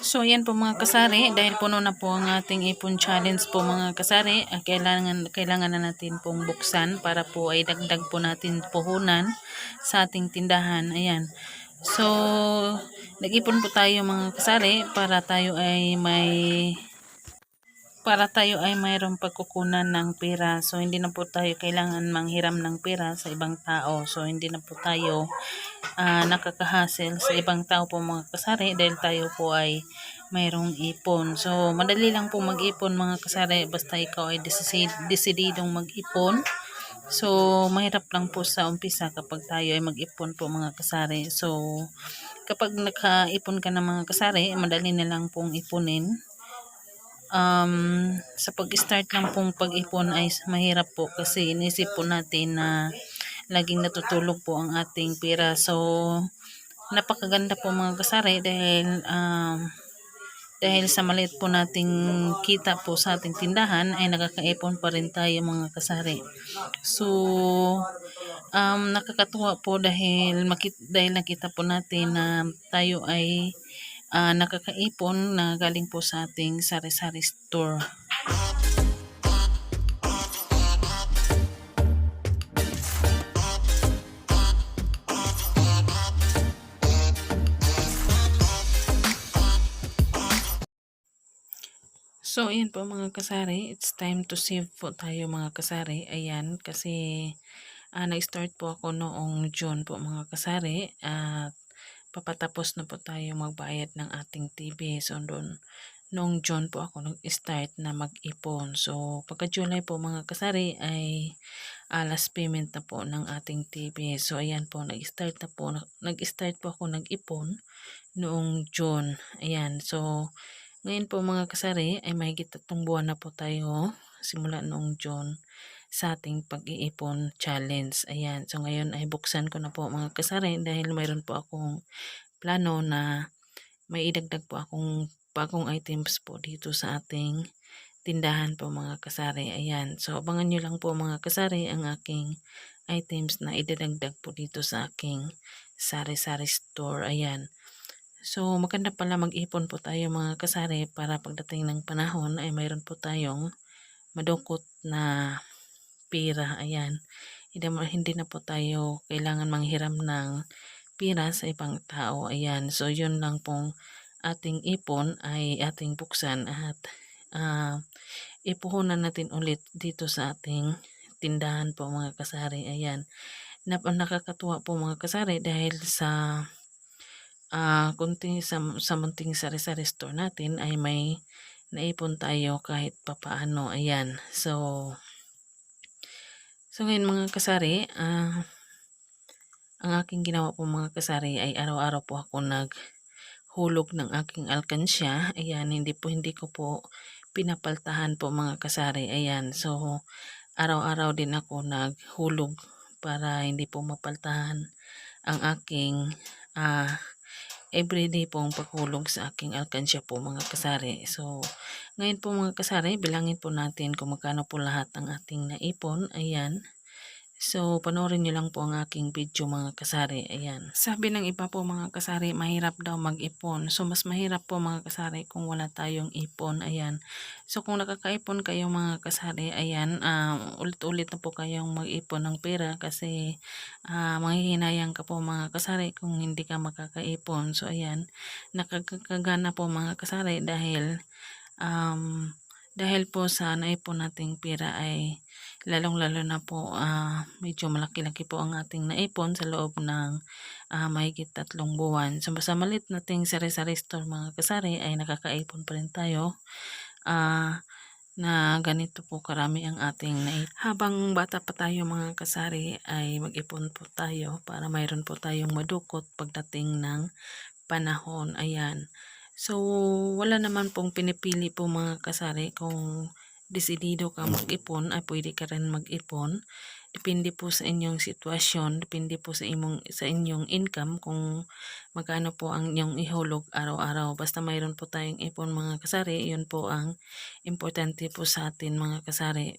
So, yan po mga kasari. Dahil puno na po ang ating ipon challenge po mga kasari. ah, Kailangan, kailangan na natin pong buksan para po ay dagdag po natin puhunan sa ating tindahan. Ayan. So, nag-ipon po tayo mga kasari para tayo ay may para tayo ay mayroong pagkukunan ng pera. So, hindi na po tayo kailangan manghiram ng pera sa ibang tao. So, hindi na po tayo ah, nakakahassle sa ibang tao po mga kasari dahil tayo po ay mayroong ipon. So, madali lang po mag-ipon mga kasari basta ikaw ay desid- desididong mag-ipon. So, mahirap lang po sa umpisa kapag tayo ay mag-ipon po mga kasari. So, kapag nakaipon ka ng mga kasari, madali na lang pong ipunin um, sa pag-start lang pong pag-ipon ay mahirap po kasi inisip po natin na laging natutulog po ang ating pera. So, napakaganda po mga kasari dahil um, dahil sa maliit po nating kita po sa ating tindahan ay nakakaipon pa rin tayo mga kasari. So, um, nakakatuwa po dahil, makit, dahil nakita po natin na tayo ay ah, nakakaipon na galing po sa ating sari-sari store. So, ayan po mga kasari. It's time to save po tayo mga kasari. Ayan, kasi ah, nag-start po ako noong June po mga kasari. At papatapos na po tayo magbayad ng ating TV. So, doon, noong June po ako nag-start na mag-ipon. So, pagka July po mga kasari ay last payment na po ng ating TV. So, ayan po, nag-start na po. Nag-start po ako nag-ipon noong June. Ayan, so, ngayon po mga kasari ay mahigit tatlong buwan na po tayo simula noong June sa ating pag-iipon challenge. Ayan. So ngayon ay buksan ko na po mga kasari dahil mayroon po akong plano na may idagdag po akong bagong items po dito sa ating tindahan po mga kasari. Ayan. So abangan nyo lang po mga kasari ang aking items na idadagdag po dito sa aking sari-sari store. Ayan. So, maganda pala mag-ipon po tayo mga kasari para pagdating ng panahon ay mayroon po tayong madukot na pera. Ayan. Hindi, na po tayo kailangan manghiram ng pera sa ibang tao. Ayan. So, yun lang pong ating ipon ay ating buksan at uh, ipuhunan natin ulit dito sa ating tindahan po mga kasari. Ayan. Nap nakakatuwa po mga kasari dahil sa ah, kunti sa, sa munting sari-sari store natin ay may naipon tayo kahit papaano. Ayan. So, so ngayon mga kasari, ah, ang aking ginawa po mga kasari ay araw-araw po ako naghulog ng aking alkansya. Ayan, hindi po hindi ko po pinapaltahan po mga kasari. Ayan, so araw-araw din ako naghulog para hindi po mapaltahan ang aking ah, everyday pong paghulog sa aking alkansya po mga kasari. So, ngayon po mga kasari, bilangin po natin kung magkano po lahat ang ating naipon. Ayan. So, panoorin nyo lang po ang aking video mga kasari. Ayan. Sabi ng iba po mga kasari, mahirap daw mag-ipon. So, mas mahirap po mga kasari kung wala tayong ipon. Ayan. So, kung nakakaipon kayo mga kasari, ayan, um, ulit-ulit na po kayong mag-ipon ng pera kasi uh, manghihinayang ka po mga kasari kung hindi ka makakaipon. So, ayan, nakakagana po mga kasari dahil um, dahil po sa naipon nating pera ay lalong-lalo na po uh, medyo malaki-laki po ang ating naipon sa loob ng uh, mahigit tatlong buwan. So, sa malit nating sari-sari store mga kasari ay nakakaipon pa rin tayo. Uh, na ganito po karami ang ating naipon. Habang bata pa tayo mga kasari ay mag-ipon po tayo para mayroon po tayong madukot pagdating ng panahon. Ayan. So, wala naman pong pinipili po mga kasari kung desidido ka mag-ipon ay pwede ka rin mag-ipon. Depende po sa inyong sitwasyon, depende po sa inyong, sa inyong income kung magkano po ang inyong ihulog araw-araw. Basta mayroon po tayong ipon mga kasari, yun po ang importante po sa atin mga kasari.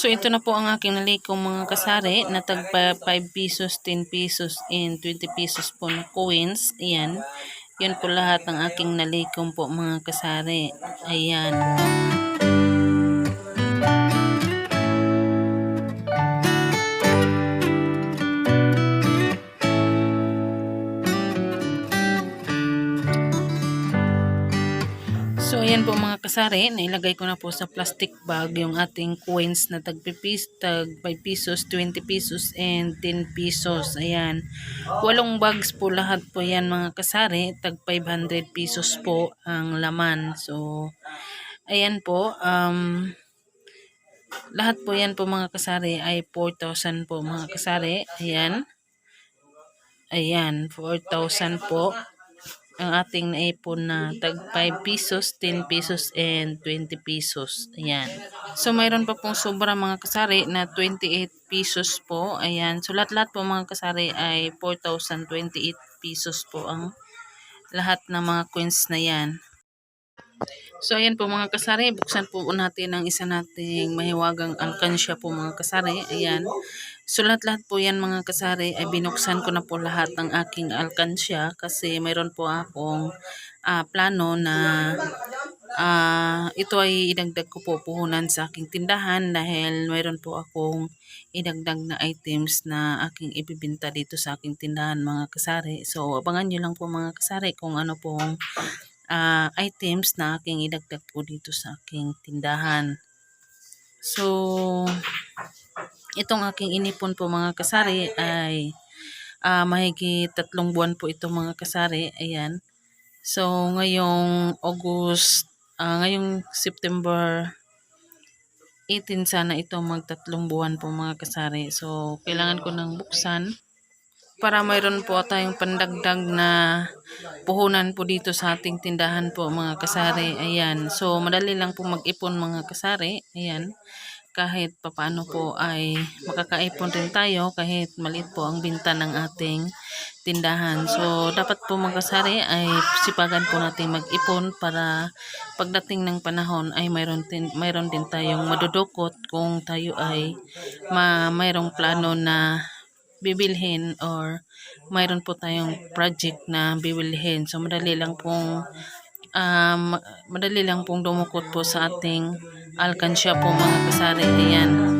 So ito na po ang aking nalikong mga kasari na tagpa 5 pesos, 10 pesos, and 20 pesos po na coins. Ayan. Yan po lahat ang aking nalikong po mga kasari. Ayan. So, kasari, nailagay ko na po sa plastic bag yung ating coins na tag, pipis, tag 5 pesos, 20 pesos, and 10 pesos. Ayan. Walong bags po lahat po yan mga kasari, tag 500 pesos po ang laman. So, ayan po, um, lahat po yan po mga kasari ay 4,000 po mga kasari. Ayan. Ayan, 4,000 po ang ating naipon na tag 5 pesos, 10 pesos, and 20 pesos. Ayan. So, mayroon pa pong sobra mga kasari na 28 pesos po. Ayan. So, lahat-lahat po mga kasari ay 4,028 pesos po ang lahat ng mga coins na yan. So, ayan po mga kasari. Buksan po natin ang isa nating mahiwagang alkansya po mga kasari. Ayan. So, lahat-lahat po yan mga kasari ay binuksan ko na po lahat ng aking alkansya kasi mayroon po akong ah, plano na ah, ito ay idagdag ko po puhunan sa aking tindahan dahil mayroon po akong idagdag na items na aking ibibinta dito sa aking tindahan mga kasari. So, abangan nyo lang po mga kasari kung ano pong ah, items na aking idagdag po dito sa aking tindahan. So, itong aking inipon po mga kasari ay ah, mahigit tatlong buwan po ito mga kasari. Ayan. So, ngayong August, ah, ngayong September 18 sana ito magtatlong buwan po mga kasari. So, kailangan ko nang buksan para mayroon po tayong pandagdag na puhunan po dito sa ating tindahan po mga kasari. Ayan. So, madali lang po mag-ipon mga kasari. Ayan kahit papaano po ay makakaipon rin tayo kahit maliit po ang binta ng ating tindahan. So, dapat po magkasari ay sipagan po natin mag-ipon para pagdating ng panahon ay mayroon din, mayroon din tayong madudukot kung tayo ay ma, mayroong plano na bibilhin or mayroon po tayong project na bibilhin. So, madali lang pong um, madali lang pong dumukot po sa ating alkansya po mga kasari. Ayan.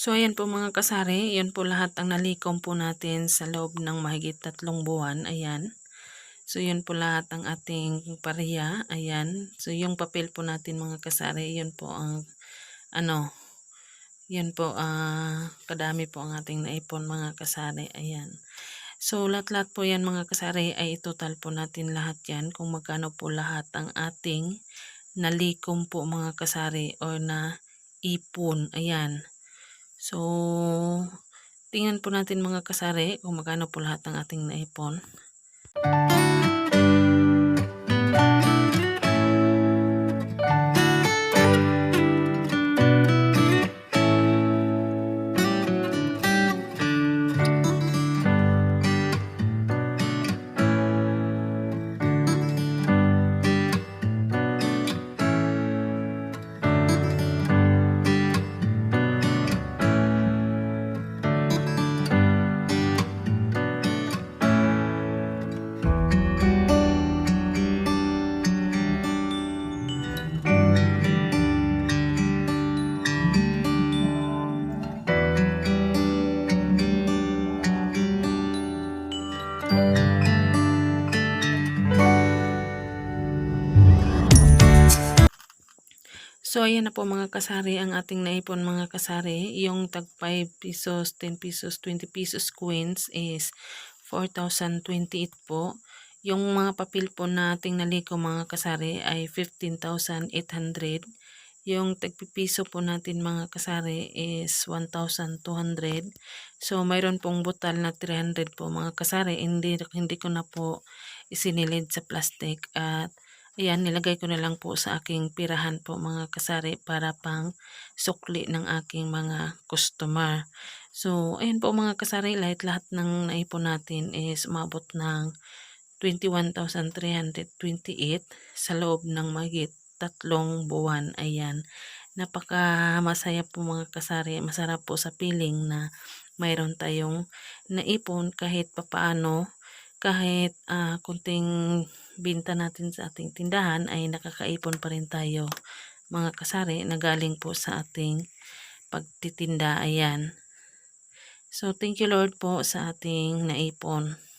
So, ayan po mga kasari. Yan po lahat ang nalikom po natin sa loob ng mahigit tatlong buwan. Ayan. So, yun po lahat ang ating pareya. Ayan. So, yung papel po natin mga kasari, yun po ang, ano, yun po, ah, kadami po ang ating naipon mga kasari. Ayan. So, lahat-lahat po yan mga kasari ay total po natin lahat yan kung magkano po lahat ang ating nalikom po mga kasari o na ipon. Ayan. So, tingnan po natin mga kasari kung magkano po lahat ng ating naipon. So, ayan na po mga kasari ang ating naipon mga kasari. Yung tag 5 pesos, 10 pesos, 20 pesos coins is 4,028 po. Yung mga papel po nating naliko mga kasari ay 15,800. Yung tagpipiso po natin mga kasari is 1,200. So, mayroon pong butal na 300 po mga kasari. Hindi, hindi ko na po isinilid sa plastic at ayan, nilagay ko na lang po sa aking pirahan po mga kasari para pang sukli ng aking mga customer. So, ayan po mga kasari, lahat lahat ng naipon natin is umabot ng 21,328 sa loob ng magit tatlong buwan. Ayan. Napaka masaya po mga kasari. Masarap po sa piling na mayroon tayong naipon kahit papaano kahit ah, kunting binta natin sa ating tindahan ay nakakaipon pa rin tayo mga kasari na galing po sa ating pagtitinda. Ayan. So, thank you Lord po sa ating naipon.